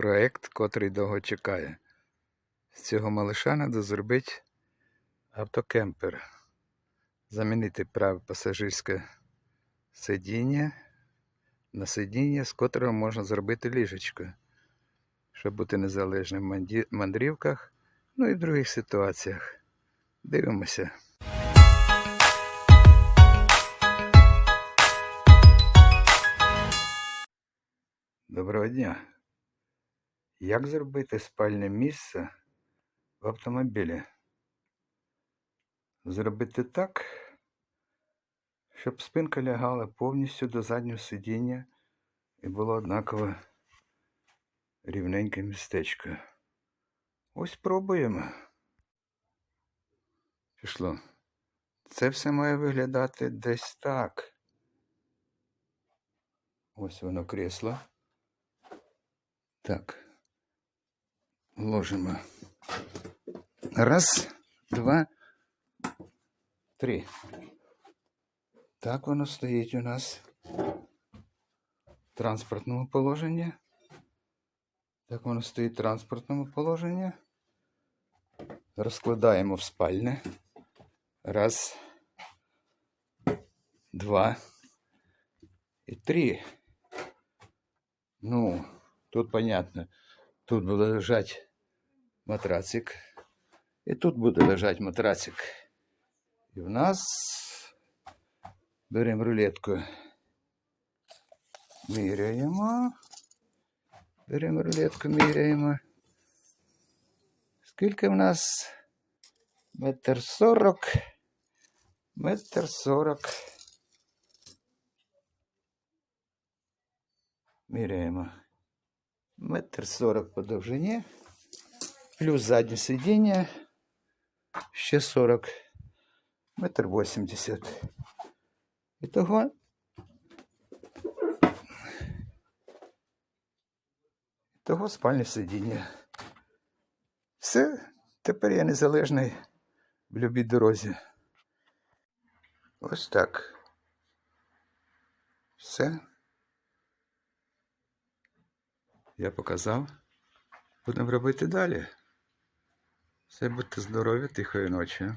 проект, котрий довго чекає. З цього малиша треба зробити автокемпер. Замінити праве пасажирське сидіння на сидіння, з котрого можна зробити ліжечко, щоб бути незалежним в мандрівках, ну і в других ситуаціях. Дивимося. Доброго дня. Як зробити спальне місце в автомобілі? Зробити так, щоб спинка лягала повністю до заднього сидіння і було однаково рівненьке містечко. Ось пробуємо. Пішло. Це все має виглядати десь так. Ось воно кресло. Так. Ложимо. Раз, два, три. Так воно стоїть у нас в транспортному положенні. Так воно стоїть в транспортному положенні. Розкладаємо в спальне. Раз, два і три. Ну, тут понятно. Тут буде лежать матрацик. І тут буде лежать матрацик. І в нас беремо рулетку. Міряємо. Беремо рулетку, міряємо. Скільки в нас? Метр сорок. Метр сорок. Міряємо. Метр сорок по довжині. Плюс заднє сидіння. Ще 40. Метр 80. Ітого. Того спальне сидіння. Все, тепер я незалежний в любій дорозі. Ось так. Все. Я показав. Будемо робити далі. Все будьте здорові, тихої ночі.